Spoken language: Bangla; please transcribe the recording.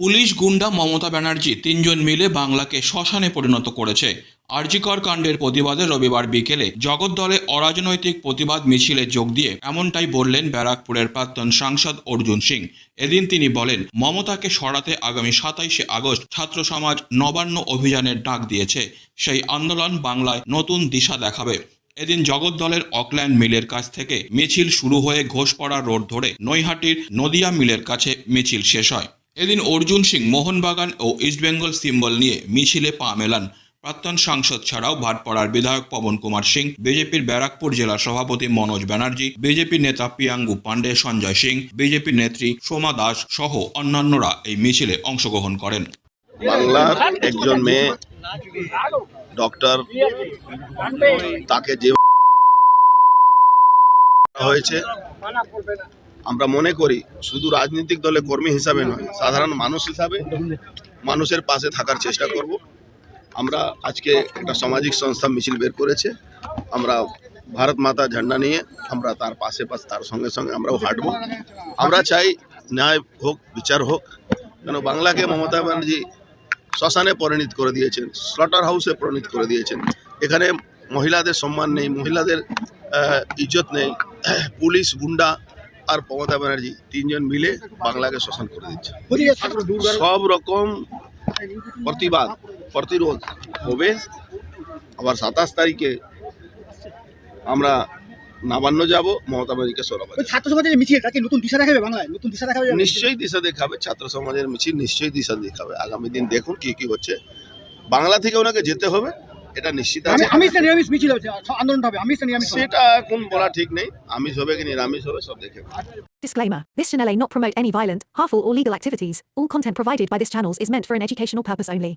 পুলিশ গুন্ডা মমতা ব্যানার্জি তিনজন মিলে বাংলাকে শ্মশানে পরিণত করেছে। আরজিকর কাণ্ডের প্রতিবাদে রবিবার বিকেলে জগদ্দলে অরাজনৈতিক প্রতিবাদ মিছিলে যোগ দিয়ে এমনটাই বললেন ব্যারাকপুরের প্রাক্তন সাংসদ অর্জুন সিং। এদিন তিনি বলেন, মমতাকে সরাতে আগামী সাতাইশে আগস্ট ছাত্র সমাজ নবান্ন অভিযানের ডাক দিয়েছে। সেই আন্দোলন বাংলায় নতুন দিশা দেখাবে। এদিন জগদ্দলের অকল্যান্ড মিলের কাছ থেকে মিছিল শুরু হয়ে ঘোষপাড়া রোড ধরে নৈহাটির নদিয়া মিলের কাছে মিছিল শেষ হয়। এদিন অর্জুন সিং মোহনবাগান ও ইস্টবেঙ্গল সিম্বল নিয়ে মিছিলে পা মেলান। প্রাক্তন সাংসদ ছাড়াও ভাটপাড়ার বিধায়ক পবন কুমার সিং বিজেপির ব্যারাকপুর জেলা সভাপতি মনোজ ব্যানার্জি বিজেপি নেতা পিয়াঙ্গু পাণ্ডে সঞ্জয় সিং বিজেপি নেত্রী সোমা দাস সহ অন্যান্যরা এই মিছিলে অংশগ্রহণ করেন। বাংলার একজন মেয়ে ডক্টর তাকে যে হয়েছে আমরা মনে করি শুধু রাজনৈতিক দলে কর্মী হিসাবে নয়, সাধারণ মানুষ হিসাবে মানুষের পাশে থাকার চেষ্টা করব। আমরা আজকে একটা সামাজিক সংস্থা মিছিল বের করেছে। আমরা ভারত মাতা ঝান্ডা নিয়ে আমরা তার পাশে পাশে তার সঙ্গে সঙ্গে আমরাও হাঁটবো। আমরা চাই ন্যায় হোক, বিচার হোক। কেন বাংলাকে মমতা ব্যানার্জি শ্মশানে পরিণত করে দিয়েছেন স্লটার হাউসে পরিণত করে দিয়েছেন। এখানে মহিলাদের সম্মান নেই, মহিলাদের ইজ্জত নেই। পুলিশ, গুন্ডা আর মমতা ব্যানার্জি তিনজন মিলে বাংলাকে শোষণ করে দিচ্ছে। সব রকম প্রতিবাদ প্রতিরোধ হবে। আবার সাতাশ তারিখে আমরা নবান্ন যাব মমতা ব্যানার্জিকে সরাবো। ছাত্র সমাজের মিছিলটা কি নতুন দিশা দেখাবে বাংলায়? নতুন দিশা দেখাবে নিশ্চয়ই দিশা দেখাবে ছাত্র সমাজের মিছিল নিশ্চয়ই দিশা দেখাবে। আগামী দিন দেখুন কি কি হচ্ছে। বাংলা থেকে ওনাকে যেতে হবে এটা নিশ্চিত আমি আছে আমি নিরামিষ মিছিল হচ্ছে আন্দোলনটা হবে আমি নিরামিষ হবে। সেটা এখন বলা ঠিক নেই আমিষ হবে কি নিরামিষ হবে সব দেখে নেবো। Disclaimer This channel may not promote any violent, harmful, or legal activities. All content provided by this channel is meant for an educational purpose only.